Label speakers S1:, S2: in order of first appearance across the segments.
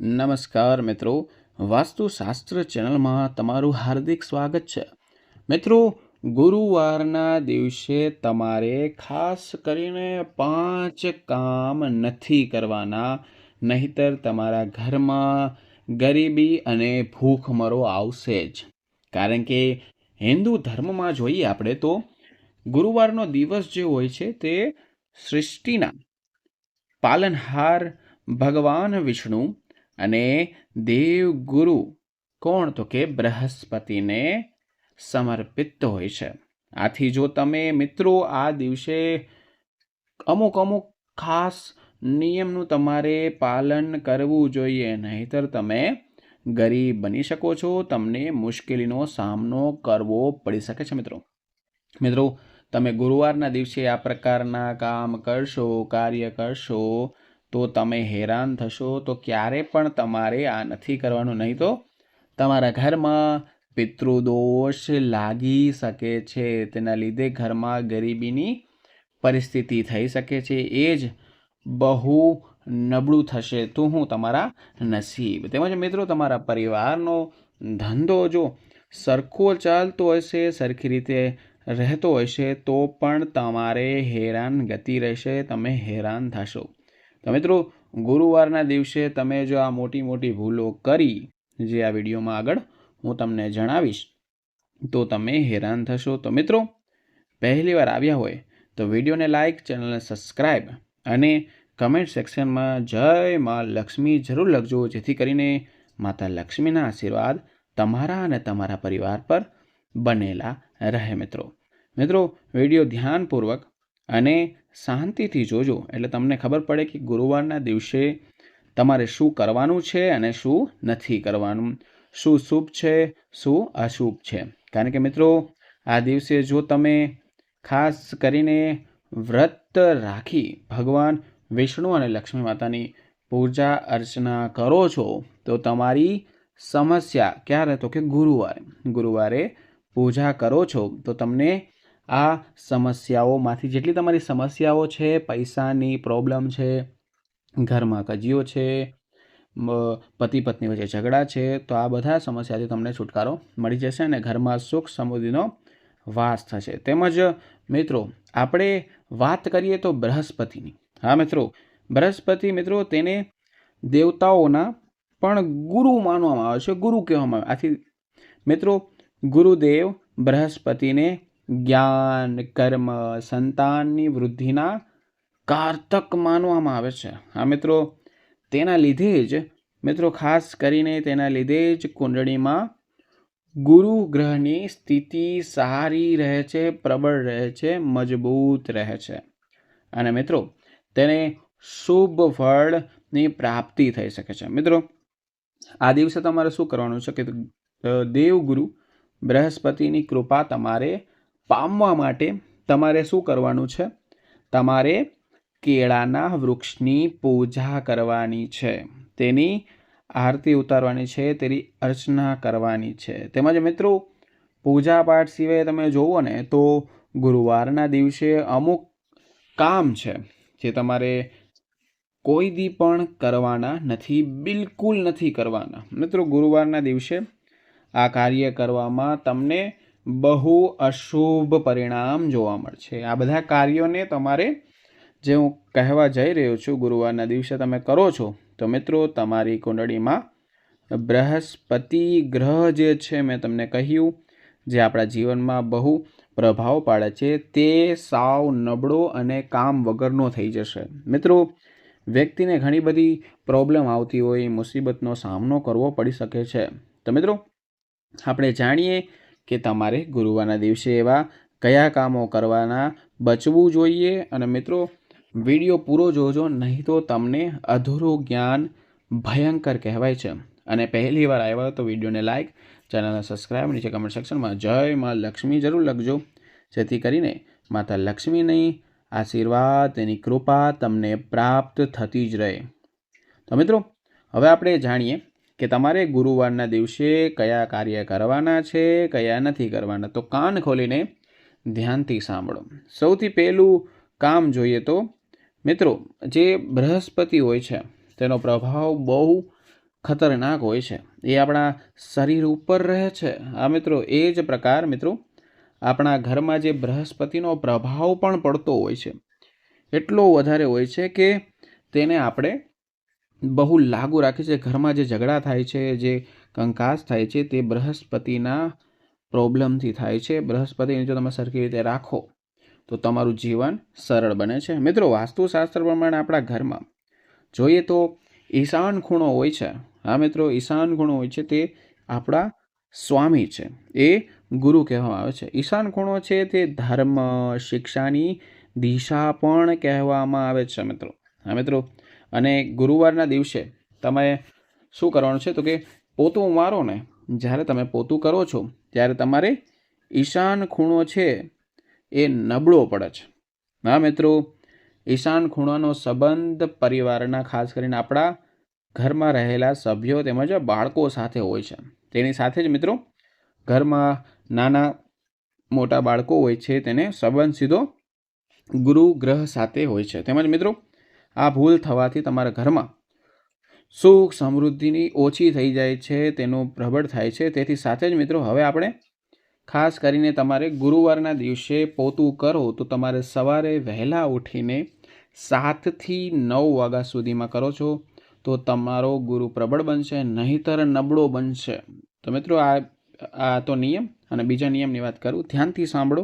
S1: નમસ્કાર મિત્રો. વાસ્તુશાસ્ત્ર ચેનલમાં તમારું હાર્દિક સ્વાગત છે. મિત્રો, ગુરુવારના દિવસે તમારે ખાસ કરીને પાંચ કામ નથી કરવાના, નહીતર તમારા ઘરમાં ગરીબી અને ભૂખમરો આવશે જ. કારણ કે હિન્દુ ધર્મમાં જોઈએ આપણે તો, ગુરુવારનો દિવસ જે હોય છે તે સૃષ્ટિના પાલનહાર ભગવાન વિષ્ણુ અને દેવગુરુ કોણ? તો કે બૃહસ્પતિને સમર્પિત હોય છે. આથી જો તમે મિત્રો આ દિવસે અમુક અમુક ખાસ નિયમનું તમારે પાલન કરવું જોઈએ, નહીતર તમે ગરીબ બની શકો છો. તમને મુશ્કેલીનો સામનો કરવો પડી શકે છે, મિત્રો. મિત્રો, તમે ગુરુવારના દિવસે આ પ્રકારના કામ કરશો, કાર્ય કરશો તો તમે હેરાન થશો તો ક્યારે પણ તમારે આ નથી કરવાનું, નહીં તો તમારા ઘરમાં પિતૃદોષ લાગી શકે છે, તેના લીધે ઘરમાં ગરીબીની પરિસ્થિતિ થઈ શકે છે, એ જ બહુ નબળું થશે તો હું તમારા નસીબ. તેમજ મિત્રો, તમારા પરિવારનો ધંધો જો સરખો ચાલતો હશે, સરખી રીતે રહેતો હશે, તો પણ તમારે હેરાન ગતિ રહેશે, તમે હેરાન થશો. તો મિત્રો, ગુરુવારના દિવસે તમે જો આ મોટી મોટી ભૂલો કરી, જે આ વિડીયોમાં આગળ હું તમને જણાવીશ, તો તમે હેરાન થશો. તો મિત્રો, પહેલી વાર આવ્યા હોય, તો વિડીયોને લાઇક ચેનલને સબસ્ક્રાઈબ અને કમેન્ટ સેક્શનમાં જય મા લક્ષ્મી જરૂર લખજો, જેથી કરીને માતા લક્ષ્મીના આશીર્વાદ તમારા અને તમારા પરિવાર પર બનેલા રહે. મિત્રો મિત્રો, વીડિયો ધ્યાનપૂર્વક અને શાંતિથી જોજો. એટલે તમને ખબર પડે કે ગુરુવારના દિવસે તમારે શું કરવાનું છે અને શું નથી કરવાનું. શું શુભ છે, શું અશુભ છે. કારણ કે મિત્રો, આ દિવસે જો તમે ખાસ કરીને વ્રત રાખી ભગવાન વિષ્ણુ અને લક્ષ્મી માતાની પૂજા અર્ચના કરો છો, તો તમારી સમસ્યા ક્યારે તો કે ગુરુવારે. ગુરુવારે પૂજા કરો છો, તો તમને આ સમસ્યાઓમાંથી જેટલી તમારી સમસ્યાઓ છે, પૈસાની પ્રોબ્લેમ છે, ઘરમાં કજીઓ છે પતિ પત્ની વચ્ચે ઝઘડા છે, તો આ બધા સમસ્યાથી તમને છુટકારો મળી જશે અને ઘરમાં સુખ સમૃદ્ધિનો વાસ થશે. તેમજ મિત્રો, આપણે વાત કરીએ તો બૃહસ્પતિની. હા મિત્રો, બૃહસ્પતિ મિત્રો તેને દેવતાઓના પણ ગુરુ માનવામાં આવે છે. ગુરુ કહેવામાં આવે આથી મિત્રો, ગુરુદેવ બૃહસ્પતિને જ્ઞાન, કર્મ, સંતાનની વૃદ્ધિના કારતક માનવામાં આવે છે. આ મિત્રો, તેના લીધે જ, મિત્રો, ખાસ કરીને તેના લીધે જ કુંડળીમાં ગુરુ ગ્રહની સ્થિતિ સારી રહે છે, પ્રબળ રહે છે, મજબૂત રહે છે. અને મિત્રો, તેને શુભ ફળની પ્રાપ્તિ થઈ શકે છે. મિત્રો, આ દિવસે તમારે શું કરવાનું છે કે દેવગુરુ બૃહસ્પતિની કૃપા તમારે પામવા માટે તમારે શું કરવાનું છે? તમારે કેળાના વૃક્ષની પૂજા કરવાની છે. તેની આરતી ઉતારવાની છે, તેની અર્ચના કરવાની છે. તેમજ મિત્રો પૂજા પાઠ સિવાય તમે જોવો ને, તો ગુરુવારના દિવસે અમુક કામ છે જે તમારે કોઈ દી પણ કરવાના નથી, બિલકુલ નથી કરવાના. મિત્રો, ગુરુવારના દિવસે આ કાર્ય કરવામાં તમને બહુ અશુભ પરિણામ જોવા મળશે. આ બધા કાર્યોને તમારે જે હું કહેવા જઈ રહ્યો છું, ગુરુવારના દિવસે તમે કરો છો, તો મિત્રો તમારી કુંડળીમાં બૃહસ્પતિ ગ્રહ જે છે, મેં તમને કહ્યું, જે આપણા જીવનમાં બહુ પ્રભાવ પાડે છે, તે સાવ નબળો અને કામ વગરનો થઈ જશે. મિત્રો, વ્યક્તિને ઘણી બધી પ્રોબ્લેમ આવતી હોય, મુસીબતનો સામનો કરવો પડી શકે છે. તો મિત્રો, આપણે જાણીએ કે તમારે ગુરુવારના દિવસે એવા કયા કામો કરવાના બચવું જોઈએ? અને મિત્રો, વીડિયો પૂરો જોજો, નહીં તો તમને અધૂરું જ્ઞાન ભયંકર કહેવાય છે. અને પહેલી વાર આવ્યા તો વિડીયોને લાઇક ચેનલને સબસ્ક્રાઈબ નીચે કમેન્ટ સેક્શનમાં જય માં લક્ષ્મી જરૂર લખજો. જેથી કરીને માતા લક્ષ્મીની આશીર્વાદ, તેની કૃપા તમને પ્રાપ્ત થતી જ રહે. તો મિત્રો, હવે આપણે જાણીએ કે તમારે ગુરુવારના દિવસે કયા કાર્ય કરવાના છે, કયા નથી કરવાના. તો કાન ખોલીને ધ્યાનથી સાંભળો. સૌથી પહેલું કામ જોઈએ તો, મિત્રો, જે બૃહસ્પતિ હોય છે, તેનો પ્રભાવ બહુ ખતરનાક હોય છે. એ આપણા શરીર ઉપર રહે છે. આ મિત્રો, એ જ પ્રકાર, મિત્રો, આપણા ઘરમાં જે બૃહસ્પતિનો પ્રભાવ પણ પડતો હોય છે. એટલો વધારે હોય છે કે તેને આપણે બહુ લાગુ રાખે છે. ઘરમાં જે ઝઘડા થાય છે, જે કંકાસ થાય છે, તે બૃહસ્પતિના પ્રોબ્લેમથી થાય છે. બૃહસ્પતિને જો તમે સરખી રીતે રાખો, તો તમારું જીવન સરળ બને છે. મિત્રો, વાસ્તુશાસ્ત્ર પ્રમાણે આપણા ઘરમાં જોઈએ તો ઈશાન ખૂણો હોય છે. હા, મિત્રો, ઈશાન ખૂણો હોય છે તે આપણા સ્વામી છે. એ ગુરુ કહેવામાં આવે છે. ઈશાન ખૂણો છે તે ધર્મ, શિક્ષાની દિશા પણ કહેવામાં આવે છે, મિત્રો. હા, મિત્રો અને ગુરુવારના દિવસે તમે શું કરવાનું છે તો કે પોતું મારો ને, જ્યારે તમે પોતું કરો છો, ત્યારે તમારે ઈશાન ખૂણો છે એ નબળો પડે છે. હા, મિત્રો, ઈશાન ખૂણાનો સંબંધ પરિવારના, ખાસ કરીને આપણા ઘરમાં રહેલા સભ્યો તેમજ બાળકો સાથે હોય છે. તેની સાથે જ, મિત્રો, ઘરમાં નાના મોટા બાળકો હોય છે, તેને સંબંધ સીધો ગુરુ ગ્રહ સાથે હોય છે. તેમજ, મિત્રો આ ભૂલ થવાથી તમારા ઘરમાં સુખ સમૃદ્ધિની ઓછી થઈ જાય છે, તેનું પ્રબળ થાય છે. તેથી સાથે જ મિત્રો, હવે આપણે ખાસ કરીને તમારે ગુરુવારના દિવસે પોતું કરો તો તમારે સવારે વહેલા ઉઠીને સાતથી નવ વાગ્યા સુધીમાં કરો છો તો તમારો ગુરુ પ્રબળ બનશે, નહીતર નબળો બનશે. તો મિત્રો, આ આ તો નિયમ અને બીજા નિયમની વાત કરું. ધ્યાનથી સાંભળો.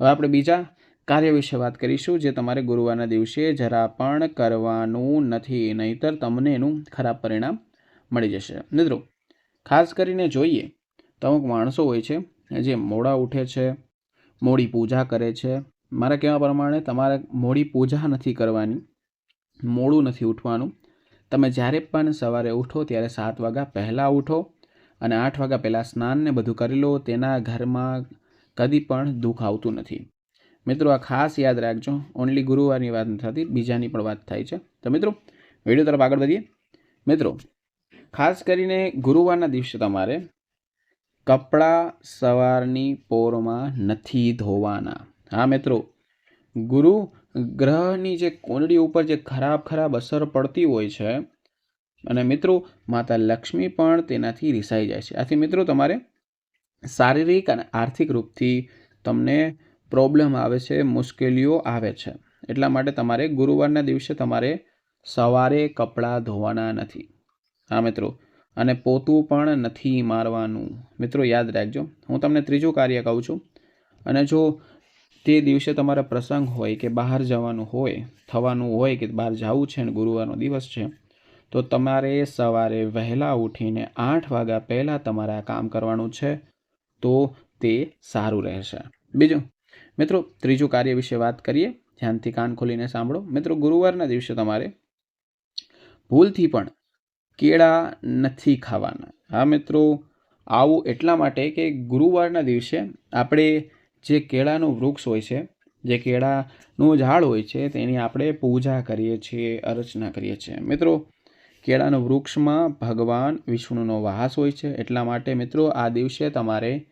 S1: હવે આપણે બીજા કાર્ય વિશે વાત કરીશું, જે તમારે ગુરુવારના દિવસે જરા પણ કરવાનું નથી, નહીતર તમને એનું ખરાબ પરિણામ મળી જશે. મિત્રો, ખાસ કરીને જોઈએ તો અમુક માણસો હોય છે, જે મોડા ઉઠે છે, મોડી પૂજા કરે છે. મારા કહેવા પ્રમાણે તમારે મોડી પૂજા નથી કરવાની, મોડું નથી ઉઠવાનું. તમે જ્યારે પણ સવારે ઉઠો, ત્યારે સાત વાગ્યા પહેલાં ઉઠો અને આઠ વાગ્યા પહેલાં સ્નાનને બધું કરી લો, તેના ઘરમાં કદી પણ દુઃખ આવતું નથી. મિત્રો, આ ખાસ યાદ રાખજો ઓનલી ગુરુવારની વાત નથી થતી, બીજાની પણ વાત થાય છે. તો મિત્રો, વીડિયો તરફ આગળ વધીએ. મિત્રો, ખાસ કરીને ગુરુવારના દિવસે તમારે કપડાં સવારની પોરમાં નથી ધોવાના. હા, મિત્રો, ગુરુ ગ્રહની જે કુંડળી ઉપર જે ખરાબ ખરાબ અસર પડતી હોય છે, અને મિત્રો, માતા લક્ષ્મી પણ તેનાથી રિસાઈ જાય છે. આથી મિત્રો, તમારે શારીરિક અને આર્થિક રૂપથી તમને પ્રોબ્લેમ આવે છે, મુશ્કેલીઓ આવે છે. એટલા માટે તમારે ગુરુવારના દિવસે તમારે સવારે કપડાં ધોવાના નથી. હા, મિત્રો? અને પોતું પણ નથી મારવાનું. મિત્રો, યાદ રાખજો. હું તમને ત્રીજું કાર્ય કહું છું. અને જો તે દિવસે તમારા પ્રસંગ હોય કે બહાર જવાનું હોય, થવાનું હોય કે બહાર જવું છે ને ગુરુવારનો દિવસ છે, તો તમારે સવારે વહેલા ઉઠીને આઠ વાગ્યા પહેલાં તમારે આ કામ કરવાનું છે, તો તે સારું રહેશે. બીજું? મિત્રો, ત્રીજું કાર્ય વિશે વાત કરીએ. ધ્યાનથી કાન ખોલીને સાંભળો. મિત્રો, ગુરુવારના દિવસે તમારે ભૂલથી પણ કેળા નથી ખાવાના. હા, મિત્રો, આવું એટલા માટે કે ગુરુવારના દિવસે આપણે જે કેળાનું વૃક્ષ હોય છે, જે કેળાનું ઝાડ હોય છે, તેની આપણે પૂજા કરીએ છીએ, અર્ચના કરીએ છીએ. મિત્રો, કેળાના વૃક્ષમાં ભગવાન વિષ્ણુનો વાસ હોય છે. એટલા માટે, મિત્રો, આ દિવસે તમારે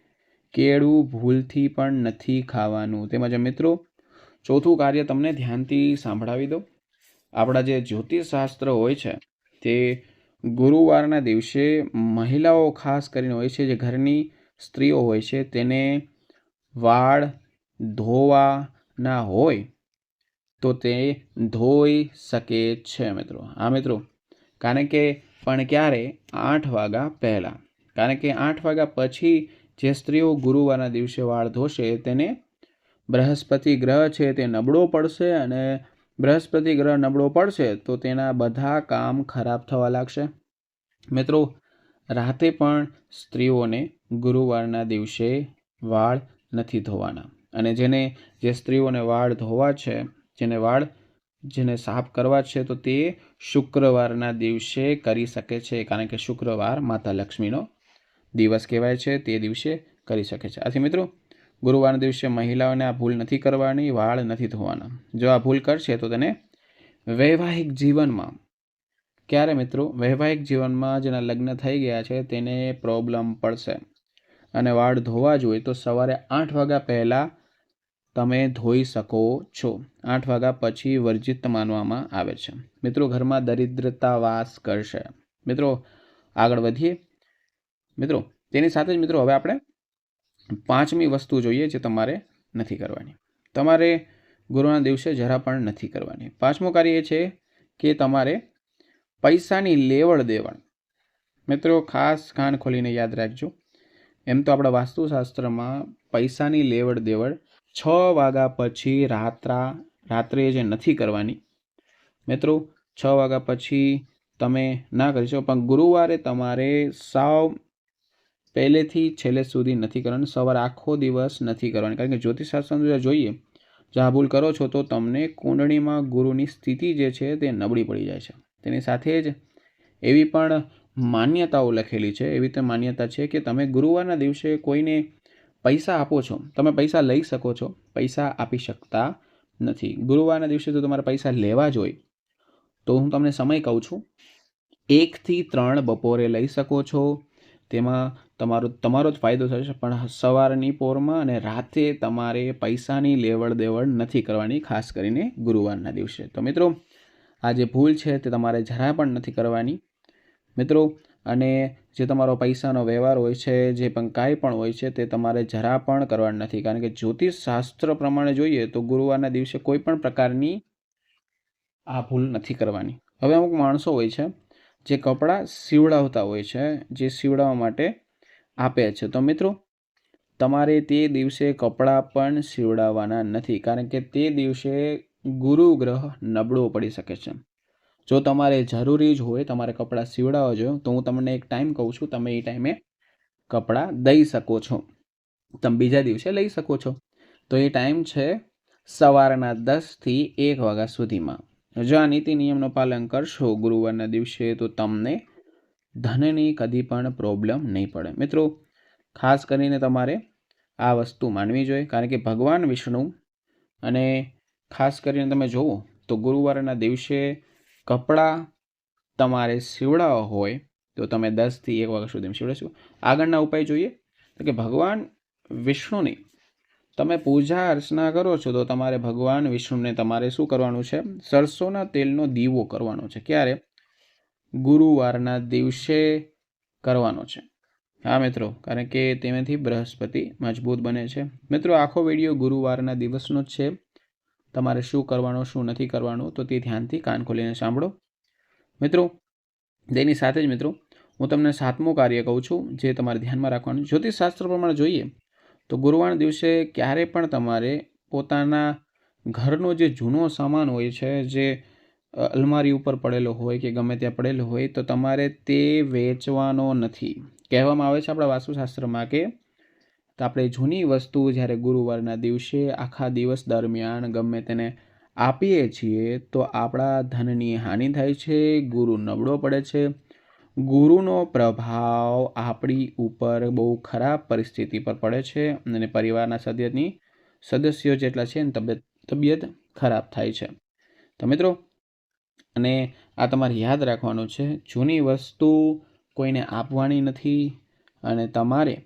S1: કેળું ભૂલથી પણ નથી ખાવાનું. તેમજ મિત્રો, ચોથું કાર્ય તમને ધ્યાનથી સાંભળાવી દો આપણા જે જ્યોતિષશાસ્ત્ર હોય છે, તે ગુરુવારના દિવસે મહિલાઓ ખાસ કરીને હોય છે, જે ઘરની સ્ત્રીઓ હોય છે, તેને વાળ ધોવાના હોય, તો તે ધોઈ શકે છે મિત્રો. હા મિત્રો કારણ કે પણ ક્યારે? આઠ વાગ્યા પહેલાં. કારણ કે આઠ વાગ્યા પછી જે સ્ત્રીઓ ગુરુવારના દિવસે વાળ ધોશે તેને બૃહસ્પતિ ગ્રહ છે તે નબળો પડશે અને બૃહસ્પતિ ગ્રહ નબળો પડશે તો તેના બધા કામ ખરાબ થવા લાગશે. મિત્રો, રાતે પણ સ્ત્રીઓને ગુરુવારના દિવસે વાળ નથી ધોવાના અને જેને, જે સ્ત્રીઓને વાળ ધોવા છે, જેને વાળ, જેને સાફ કરવા છે તો તે શુક્રવારના દિવસે કરી શકે છે કારણ કે શુક્રવાર માતા લક્ષ્મીનો દિવસ કહેવાય છે, તે દિવસે કરી શકે છે. આથી મિત્રો, ગુરુવારના દિવસે મહિલાઓને આ ભૂલ નથી કરવાની, વાળ નથી ધોવાના. જો આ ભૂલ કરશે તો તેને વૈવાહિક જીવનમાં, ક્યારે મિત્રો, વૈવાહિક જીવનમાં જેના લગ્ન થઈ ગયા છે, તેને પ્રોબ્લેમ પડશે. અને વાળ ધોવા જોઈએ તો સવારે આઠ વાગ્યા પહેલાં તમે ધોઈ શકો છો. આઠ વાગ્યા પછી વર્જિત માનવામાં આવે છે. મિત્રો, ઘરમાં દરિદ્રતા વાસ કરશે. મિત્રો, આગળ વધીએ. મિત્રો, તેની સાથે જ મિત્રો હવે આપણે પાંચમી વસ્તુ જોઈએ જે તમારે નથી કરવાની. તમારે ગુરુના દિવસે જરા પણ નથી કરવાની. પાંચમું કાર્ય એ છે કે તમારે પૈસાની લેવડ દેવડ. મિત્રો, ખાસ કાન ખોલીને યાદ રાખજો. એમ તો આપણા વાસ્તુશાસ્ત્રમાં પૈસાની લેવડ દેવડ છ વાગ્યા પછી રાત્રા, રાત્રે જે નથી કરવાની. મિત્રો, છ વાગ્યા પછી તમે ના કરી શકો, પણ ગુરુવારે તમારે સાવ પહેલેથી છેલ્લે સુધી નથી કરવાની, સવાર આખો દિવસ નથી કરવાની. કારણ કે જ્યોતિષશાસ્ત્ર જોઈએ જો આ ભૂલ કરો છો તો તમને કુંડળીમાં ગુરુની સ્થિતિ જે છે તે નબળી પડી જાય છે. તેની સાથે જ એવી પણ માન્યતાઓ લખેલી છે. એવી રીતે માન્યતા છે કે તમે ગુરુવારના દિવસે કોઈને પૈસા આપો છો. તમે પૈસા લઈ શકો છો. પૈસા આપી શકતા નથી. ગુરુવારના દિવસે જો તમારે પૈસા લેવા જ હોય, તો હું તમને સમય કહું છું. એકથી ત્રણ બપોરે લઈ શકો છો. તેમાં તમારો તમારો જ ફાયદો થશે, પણ સવારની પોરમાં અને રાતે તમારે પૈસાની લેવડ દેવડ નથી કરવાની, ખાસ કરીને ગુરુવારના દિવસે. તો મિત્રો, આ જે ભૂલ છે તે તમારે જરા પણ નથી કરવાની. મિત્રો, અને જે તમારો પૈસાનો વ્યવહાર હોય છે, જે પણ કાંઈ પણ હોય છે, તે તમારે જરા પણ કરવાનું નથી. કારણ કે જ્યોતિષ શાસ્ત્ર પ્રમાણે જોઈએ તો ગુરુવારના દિવસે કોઈ પણ પ્રકારની આ ભૂલ નથી કરવાની. હવે અમુક માણસો હોય છે, જે કપડાં સીવડાવતા હોય છે, જે સીવડાવવા માટે આપે છે. તો મિત્રો, તમારે તે દિવસે કપડાં પણ સીવડાવવાના નથી, કારણ કે તે દિવસે ગુરુ ગ્રહ નબળો પડી શકે છે. જો તમારે જરૂરી જ હોય તમારે કપડાં સીવડાવવા જોઈએ, તો હું તમને એક ટાઈમ કહું છું, તમે એ ટાઈમે કપડાં દઈ શકો છો. તમે બીજા દિવસે લઈ શકો છો. તો એ ટાઈમ છે સવારના દસથી એક વાગ્યા સુધીમાં. જો આ નીતિ નિયમનું પાલન કરશો ગુરુવારના દિવસે, તો તમને ધનની કદી પણ પ્રોબ્લેમ નહીં પડે. મિત્રો, ખાસ કરીને તમારે આ વસ્તુ માનવી જોઈએ, કારણ કે ભગવાન વિષ્ણુ અને ખાસ કરીને તમે જુઓ તો ગુરુવારના દિવસે કપડાં તમારે સીવડાવવા હોય તો તમે દસથી એક વાગ્યા સુધી સીવડાવશો આગળના ઉપાય જોઈએ તો કે ભગવાન વિષ્ણુની તમે પૂજા અર્ચના કરો છો તો તમારે ભગવાન વિષ્ણુને તમારે શું કરવાનું છે? સરસોના તેલનો દીવો કરવાનો છે. ક્યારે? ગુરુવારના દિવસે કરવાનો છે. હા મિત્રો, કારણ કે તેમાંથી બૃહસ્પતિ મજબૂત બને છે. મિત્રો, આખો વીડિયો ગુરુવારના દિવસનો જ છે. તમારે શું કરવાનું, શું નથી કરવાનું, તો તે ધ્યાનથી કાન ખોલીને સાંભળો. મિત્રો, તેની સાથે જ મિત્રો, હું તમને સાતમું કાર્ય કહું છું, જે તમારે ધ્યાનમાં રાખવાનું. જ્યોતિષશાસ્ત્ર પ્રમાણે જોઈએ, તો ગુરુવારના દિવસે ક્યારે પણ તમારે પોતાના ઘરનો જે જૂનો સામાન હોય છે, જે અલમારી ઉપર પડેલો હોય કે ગમે ત્યાં પડેલો હોય તો તમારે તે વેચવાનો નથી. કહેવામાં આવે છે આપણા વાસ્તુશાસ્ત્રમાં કે તો આપણે જૂની વસ્તુ જ્યારે ગુરુવારના દિવસે આખા દિવસ દરમિયાન ગમે તેને આપીએ છીએ તો આપણા ધનની હાનિ થાય છે, ગુરુ નબળો પડે છે. ગુરુનો પ્રભાવ આપણી ઉપર બહુ ખરાબ પરિસ્થિતિ પર પડે છે અને પરિવારના સદસ્યની સદસ્યો જેટલા છે ને તબિયત તબિયત ખરાબ થાય છે. તો મિત્રો અને આ તમારે યાદ રાખવાનું છે, જૂની વસ્તુ કોઈને આપવાની નથી અને તમારે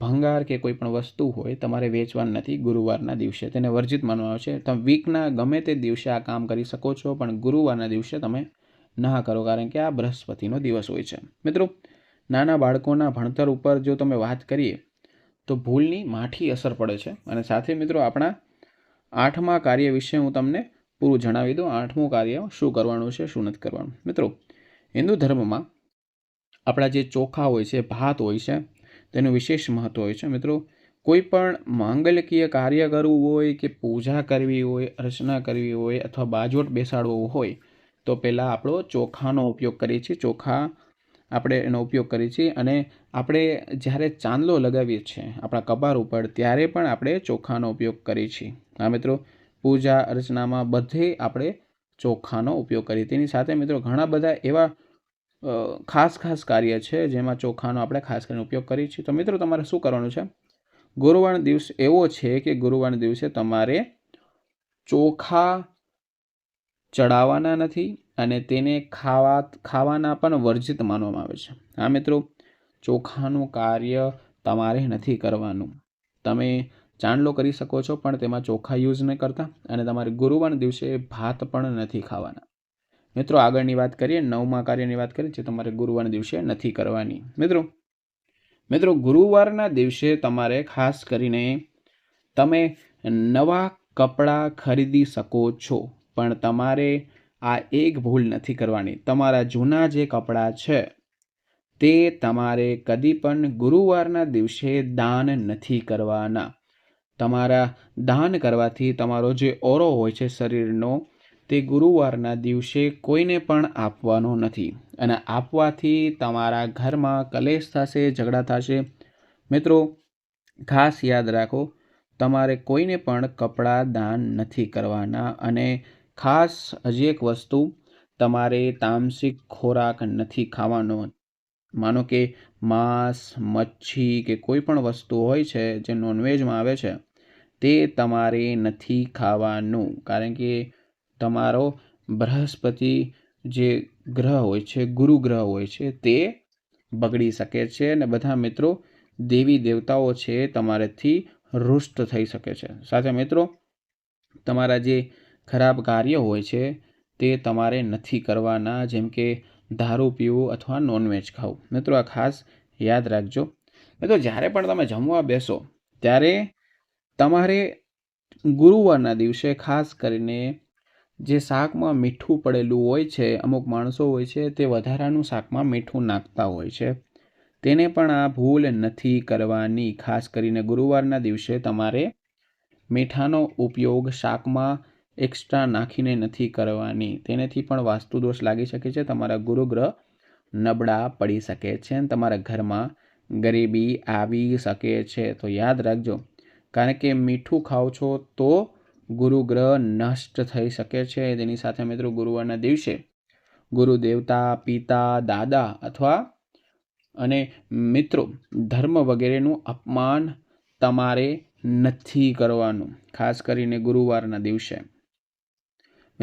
S1: ભંગાર કે કોઈ પણ વસ્તુ હોય તમારે વેચવાની નથી ગુરુવારના દિવસે. તેને વર્જિત માનવામાં આવે છે. તમે વીકના ગમે તે દિવસે આ કામ કરી શકો છો, પણ ગુરુવારના દિવસે તમે ના કરો, કારણ કે આ બૃહસ્પતિનો દિવસ હોય છે. મિત્રો, નાના બાળકોના ભણતર ઉપર જો તમે વાત કરીએ, તો ભૂલની માઠી અસર પડે છે. અને સાથે મિત્રો, આપણા આઠમા કાર્ય વિશે હું તમને પૂરું જણાવી દઉં. આઠમું કાર્ય શું કરવાનું છે, શું નથી કરવાનું? મિત્રો, હિન્દુ ધર્મમાં આપણા જે ચોખા હોય છે, ભાત હોય છે, તેનું વિશેષ મહત્ત્વ હોય છે. મિત્રો, કોઈ પણ માંગલિકીય કાર્ય કરવું હોય કે પૂજા કરવી હોય, અર્ચના કરવી હોય અથવા બાજોટ બેસાડવો હોય, તો પહેલાં આપણો ચોખાનો ઉપયોગ કરીએ છીએ. ચોખા આપણે એનો ઉપયોગ કરીએ છીએ અને આપણે જ્યારે ચાંદલો લગાવીએ છીએ આપણા કપાર ઉપર, ત્યારે પણ આપણે ચોખાનો ઉપયોગ કરીએ છીએ. હા, મિત્રો પૂજા અર્ચનામાં બધે આપણે ચોખાનો ઉપયોગ કરીએ. તેની સાથે મિત્રો ઘણા બધા એવા ખાસ ખાસ કાર્ય છે જેમાં ચોખાનો આપણે ખાસ કરીને ઉપયોગ કરીએ છીએ. તો મિત્રો તમારે શું કરવાનું છે? ગુરુવારનો દિવસ એવો છે કે ગુરુવારના દિવસે તમારે ચોખા ચડાવવાના નથી અને તેને ખાવા, ખાવાના પણ વર્જિત માનવામાં આવે છે. હા મિત્રો, ચોખાનું કાર્ય તમારે નથી કરવાનું. તમે ચાંદલો કરી શકો છો, પણ તેમાં ચોખા યુઝ નહીં કરતા અને તમારે ગુરુવારના દિવસે ભાત પણ નથી ખાવાના. મિત્રો, આગળની વાત કરીએ, નવમા કાર્યની વાત કરીએ, જે તમારે ગુરુવારના દિવસે નથી કરવાની. મિત્રો મિત્રો, ગુરુવારના દિવસે તમારે ખાસ કરીને તમે નવા કપડાં ખરીદી શકો છો, પણ તમારે આ એક ભૂલ નથી કરવાની. તમારા જૂના જે કપડાં છે, તે તમારે કદી પણ ગુરુવારના દિવસે દાન નથી કરવાના. તમારા દાન કરવાથી તમારો જે ઓરો હોય છે શરીરનો, તે ગુરુવારના દિવસે કોઈને પણ આપવાનો નથી. અને આપવાથી તમારા ઘરમાં કલેશ થશે, ઝઘડા થશે. મિત્રો, ખાસ યાદ રાખો, તમારે કોઈને પણ કપડાં દાન નથી કરવાના અને ખાસ હજી એક વસ્તુ, તમારે તામસિક ખોરાક નથી ખાવાનો. માનો કે માંસ, મચ્છી કે કોઈ પણ વસ્તુ હોય છે જે નોનવેજમાં આવે છે, તે તમારે નથી ખાવાનું. કારણ કે તમારો બૃહસ્પતિ જે ગ્રહ હોય છે, ગુરુ ગ્રહ હોય છે, તે બગડી શકે છે અને બધા મિત્રો દેવી દેવતાઓ છે તમારેથી રુષ્ટ થઈ શકે છે. સાથે મિત્રો, તમારા જે ખરાબ કાર્ય હોય છે તે તમારે નથી કરવાના. જેમ કે દારૂ પીવું અથવા નોનવેજ ખાવું મિત્રો, આ ખાસ યાદ રાખજો. મિત્રો, જ્યારે પણ તમે જમવા બેસો, ત્યારે તમારે ગુરુવારના દિવસે ખાસ કરીને જે શાકમાં મીઠું પડેલું હોય છે, અમુક માણસો હોય છે, તે વધારાનું શાકમાં મીઠું નાખતા હોય છે. તેને પણ આ ભૂલ નથી કરવાની. ખાસ કરીને ગુરુવારના દિવસે તમારે મીઠાનો ઉપયોગ શાકમાં એક્સ્ટ્રા નાખીને નથી કરવાની. તેનેથી પણ વાસ્તુદોષ લાગી શકે છે. તમારા ગુરુગ્રહ નબળા પડી શકે છે અને તમારા ઘરમાં ગરીબી આવી શકે છે. તો યાદ રાખજો, કારણ કે મીઠું ખાઓ છો તો ગુરુગ્રહ નષ્ટ થઈ શકે છે. તેની સાથે મિત્રો ગુરુવારના દિવસે ગુરુ દેવતા, પિતા, દાદા અથવા અને મિત્રો ધર્મ વગેરેનું અપમાન તમારે નથી કરવાનું, ખાસ કરીને ગુરુવારના દિવસે.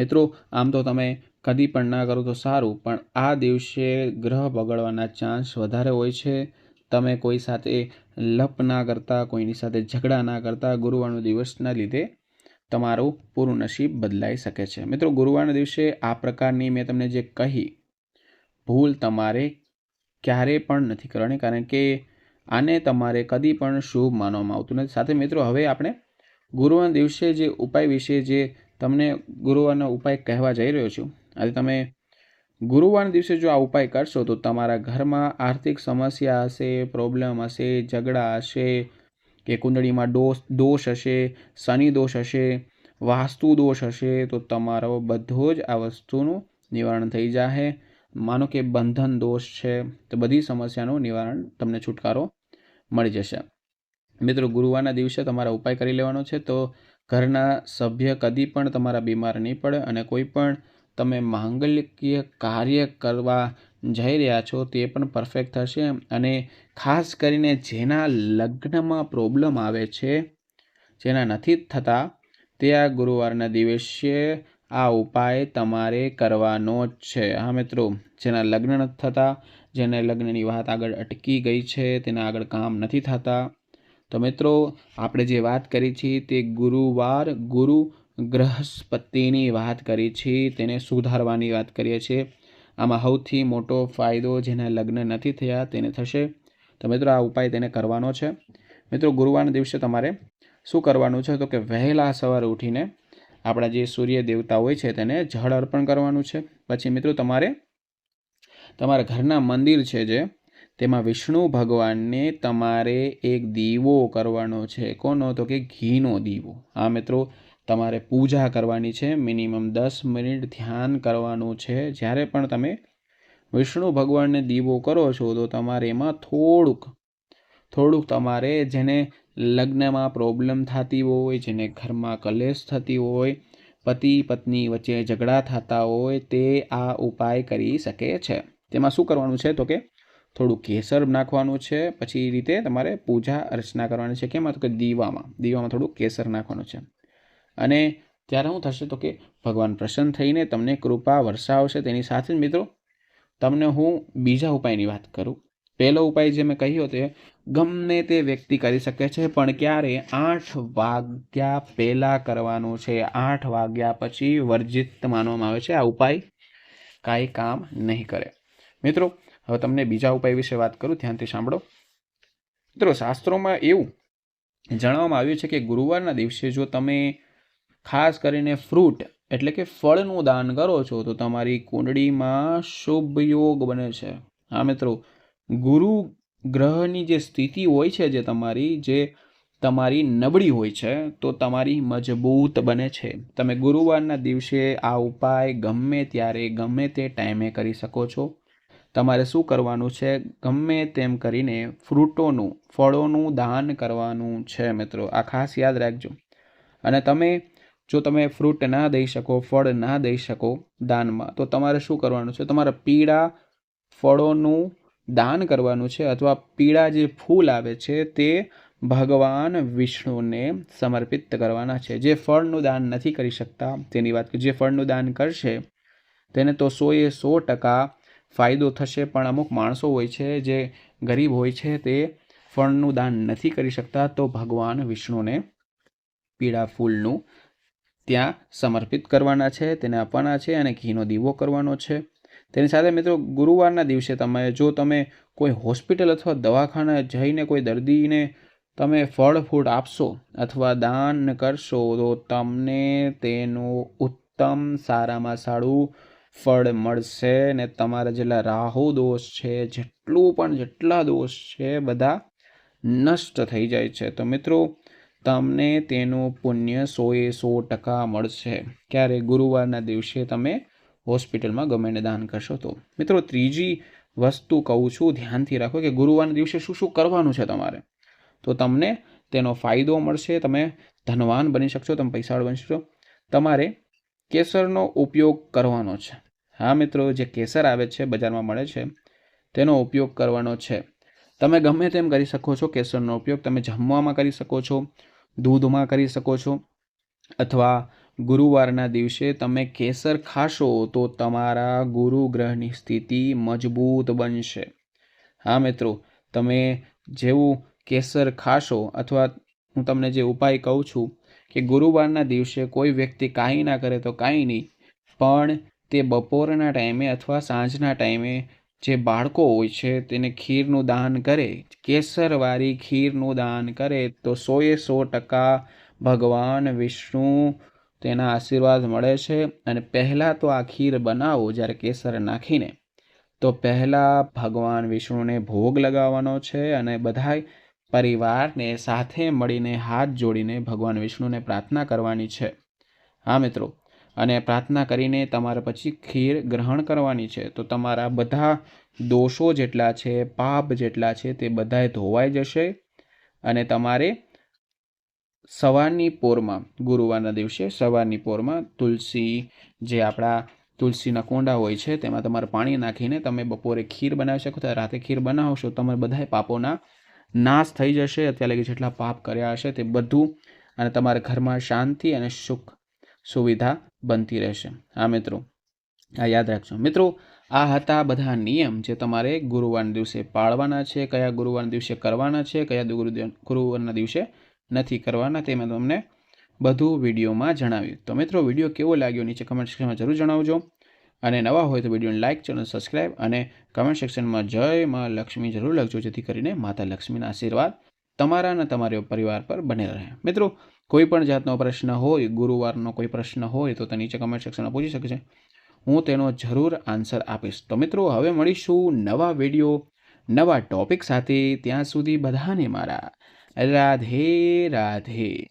S1: મિત્રો, આમ તો તમે કદી પણ ના કરો તો સારું, પણ આ દિવસે ગ્રહ બગડવાના ચાન્સ વધારે હોય છે. તમે કોઈ સાથે લપ ના કરતા, કોઈની સાથે ઝઘડા ના કરતા ગુરુવારનો દિવસના લીધે તમારું પૂરું નસીબ બદલાઈ શકે છે. મિત્રો, ગુરુવારના દિવસે આ પ્રકારની મેં તમને જે કહી, ભૂલ તમારે ક્યારેય પણ નથી કરવાની, કારણ કે આને તમારે કદી પણ શુભ માનવામાં આવતું નથી. સાથે મિત્રો, હવે આપણે ગુરુવારના દિવસે જે ઉપાય વિશે જે તમને ગુરુવારનો ઉપાય કહેવા જઈ રહ્યો છું. આજે તમે ગુરુવારના દિવસે જો આ ઉપાય કરશો, તો તમારા ઘરમાં આર્થિક સમસ્યા હશે પ્રોબ્લેમ હશે, ઝઘડા હશે, કે કુંડળીમાં દોષ દોષ હશે, શનિ દોષ હશે, વાસ્તુ દોષ હશે, તો તમારો બધો જ આ વસ્તુનું નિવારણ થઈ જશે માનો કે બંધન દોષ છે, તો બધી સમસ્યાનું નિવારણ તમને છુટકારો મળી જશે. મિત્રો, ગુરુવારના દિવસે તમારા ઉપાય કરી લેવાનો છે, તો ઘરના સભ્ય કદી પણ તમારા બીમાર નહીં પડે અને કોઈ પણ તમે માંગલિકીય કાર્ય કરવા જઈ રહ્યા છો તે પણ પરફેક્ટ થશે. અને ખાસ કરીને જેના લગ્નમાં પ્રોબ્લેમ આવે છે, જેના નથી થતા, તે આ ગુરુવારના દિવસે આ ઉપાય તમારે કરવાનો જ છે. હા મિત્રો, જેના લગ્ન નથી થતા, જેને લગ્નની વાત આગળ અટકી ગઈ છે, તેના આગળ કામ નથી થતા તો મિત્રો, આપણે જે વાત કરી છે તે ગુરુવાર ગુરુ ગ્રહસ્પતિની વાત કરી છે, તેને સુધારવાની વાત કરીએ છીએ. આમાં સૌથી મોટો ફાયદો જેના લગ્ન નથી થયા તેને થશે. તો મિત્રો, આ ઉપાય તેને કરવાનો છે. મિત્રો, ગુરુવારના દિવસે તમારે શું કરવાનું છે? તો કે વહેલા સવારે ઉઠીને આપણા જે સૂર્ય દેવતા હોય છે તેને જળ અર્પણ કરવાનું છે. પછી મિત્રો, તમારે તમારા ઘરના મંદિર છે જે તેમાં વિષ્ણુ ભગવાનને તમારે એક દીવો કરવાનો છે. કોનો? તો કે ઘીનો દીવો. આ મિત્રો, તમારે પૂજા કરવાની છે. મિનિમમ દસ મિનિટ ધ્યાન કરવાનું છે. જ્યારે પણ તમે વિષ્ણુ ભગવાનને દીવો કરો છો, તો તમારે એમાં થોડુંક થોડુંક તમારે જેને લગ્નમાં પ્રોબ્લેમ થતી હોય, જેને ઘરમાં કલેશ થતી હોય, પતિ, પત્ની વચ્ચે ઝઘડા થતા હોય, તે આ ઉપાય કરી શકે છે. તેમાં શું કરવાનું છે? તો કે થોડું કેસર નાખવાનું છે, પછી એ રીતે તમારે પૂજા અર્ચના કરવાની છે. કેમાં? તો કે દીવામાં. દીવામાં થોડું કેસર નાખવાનું છે. અને ત્યારે શું થશે તો કે ભગવાન પ્રસન્ન થઈને તમને કૃપા વરસાવશે. તેની સાથે જ મિત્રો, તમને હું બીજા ઉપાયની વાત કરું. પહેલો ઉપાય જે મેં કહ્યો તે, ગમે તે વ્યક્તિ કરી શકે છે, પણ ક્યારે આઠ વાગ્યા પહેલાં કરવાનું છે. આઠ વાગ્યા પછી વર્જિત માનવામાં આવે છે. આ ઉપાય કાંઈ કામ નહીં કરે. મિત્રો હવે તમને બીજા ઉપાય વિશે વાત કરું, ધ્યાનથી સાંભળો. મિત્રો, શાસ્ત્રોમાં એવું જણાવવામાં આવ્યું છે કે ગુરુવારના દિવસે જો તમે ખાસ કરીને ફ્રૂટ, એટલે કે ફળનું દાન કરો છો, તો તમારી કુંડળીમાં શુભ યોગ બને છે. હા, મિત્રો, ગુરુ ગ્રહની જે સ્થિતિ હોય છે જે તમારી જે તમારી નબળી હોય છે, તો તમારી મજબૂત બને છે. તમે ગુરુવારના દિવસે આ ઉપાય ગમે ત્યારે, ગમે તે ટાઈમે કરી શકો છો. તમારે શું કરવાનું છે? ગમે તેમ કરીને ફ્રૂટોનું, ફળોનું દાન કરવાનું છે મિત્રો. આ ખાસ યાદ રાખજો. અને તમે, જો તમે ફ્રૂટ ના દઈ શકો, ફળ ના દઈ શકો દાનમાં, તો તમારે શું કરવાનું છે? તમારા પીળા ફળોનું દાન કરવાનું છે અથવા પીળા જે ફૂલ આવે છે તે ભગવાન વિષ્ણુને સમર્પિત કરવાના છે. જે ફળનું દાન નથી કરી શકતા, તેની વાત જે ફળનું દાન કરશે, તેને તો સોએ સો ટકા ફાયદો થશે, પણ અમુક માણસો હોય છે જે ગરીબ હોય છે, તે ફળનું દાન નથી કરી શકતા, તો ભગવાન વિષ્ણુને પીળા ફૂલનું ત્યાં સમર્પિત કરવાના છે, તેને આપવાના છે અને ઘીનો દીવો કરવાનો છે. તેની સાથે મિત્રો, ગુરુવારના દિવસે તમે, જો તમે કોઈ હોસ્પિટલ અથવા દવાખાને જઈને કોઈ દર્દીને તમે ફળ ફૂડ આપશો અથવા દાન કરશો, તો તમને તેનું ઉત્તમ સારામાં સારું ફળ મળશે ને તમારા જેટલા રાહુ દોષ છે, જેટલું પણ જેટલા દોષ છે, બધા નષ્ટ થઈ જાય છે. તો મિત્રો, તમને તેનું પુણ્ય સોએ સો ટકા મળશે. ક્યારે? ગુરુવારના દિવસે તમે હોસ્પિટલમાં ગમે દાન કરશો તો. મિત્રો, ત્રીજી વસ્તુ કહું છું, ધ્યાનથી રાખો કે ગુરુવારના દિવસે શું શું કરવાનું છે તમારે? તો તમને તેનો ફાયદો મળશે, તમે ધનવાન બની શકશો, તમે પૈસાવાળ બની શકશો. તમારે કેસરનો ઉપયોગ કરવાનો છે. હા મિત્રો, જે કેસર આવે છે, બજારમાં મળે છે, તેનો ઉપયોગ કરવાનો છે. તમે ગમે તેમ કરી શકો છો કેસરનો ઉપયોગ. તમે જમવામાં કરી શકો છો, દૂધમાં કરી શકો છો, અથવા ગુરુવારના દિવસે તમે કેસર ખાશો તો તમારા ગુરુ ગ્રહની સ્થિતિ મજબૂત બનશે. હા મિત્રો, તમે જેવું કેસર ખાશો અથવા હું તમને જે ઉપાય કહું છું કે ગુરુવારના દિવસે કોઈ વ્યક્તિ કાંઈ ના કરે તો કાંઈ નહીં, પણ તે બપોરના ટાઈમે અથવા સાંજના ટાઈમે જે બાળકો હોય છે તેને ખીરનું દાન કરે. કેસરવાળી ખીરનું દાન કરે તો સોએ સો ટકા ભગવાન વિષ્ણુ તેના આશીર્વાદ મળે છે અને પહેલાં તો આ ખીર બનાવો જ્યારે કેસર નાખીને. તો પહેલાં ભગવાન વિષ્ણુને ભોગ લગાવવાનો છે અને બધાય પરિવારને સાથે મળીને હાથ જોડીને ભગવાન વિષ્ણુને પ્રાર્થના કરવાની છે. હા મિત્રો અને પ્રાર્થના કરીને તમારે પછી ખીર ગ્રહણ કરવાની છે. તો તમારા બધા દોષો જેટલા છે, પાપ જેટલા છે, તે બધાય ધોવાઈ જશે અને તમારે સવારની પોરમાં, ગુરુવારના દિવસે સવારની પોરમાં તુલસી જે આપણા તુલસીના કોંડા હોય છે, તેમાં તમારે પાણી નાખીને તમે બપોરે ખીર બનાવી શકો, તો રાતે ખીર બનાવશો, તમારે બધાય પાપોના નાશ થઈ જશે. અત્યારે જેટલા પાપ કર્યા હશે તે બધું અને તમારા ઘરમાં શાંતિ અને સુખ સુવિધા બનતી રહેશે. હા, મિત્રો. આ યાદ રાખજો. મિત્રો, આ હતા બધા નિયમ જે તમારે ગુરુવારના દિવસે પાળવાના છે, કયા ગુરુવારના દિવસે કરવાના છે, કયા ગુરુ ગુરુવારના દિવસે નથી કરવાના તે મેં તમને બધું વિડીયોમાં જણાવ્યું. તો મિત્રો, વીડિયો કેવો લાગ્યો નીચે કમેન્ટ સેક્શનમાં જરૂર જણાવજો. અને નવા હોય તો વિડીયોને લાઇક ચેનલ સબસ્ક્રાઈબ અને કમેન્ટ સેક્શનમાં જય માં લક્ષ્મી જરૂર લખજો, જેથી કરીને માતા લક્ષ્મીના આશીર્વાદ તમારા અને તમારા પરિવાર પર બને રહે. મિત્રો કોઈ પણ જાતનો પ્રશ્ન હોય, ગુરુવારનો કોઈ પ્રશ્ન હોય, તો તે નીચે કમેન્ટ સેક્શનમાં પૂછી શકે છે. હું તેનો જરૂર આન્સર આપીશ. તો મિત્રો, હવે મળીશું નવા વીડિયો નવા ટોપિક સાથે. ત્યાં સુધી બધાને મારા રાધે રાધે.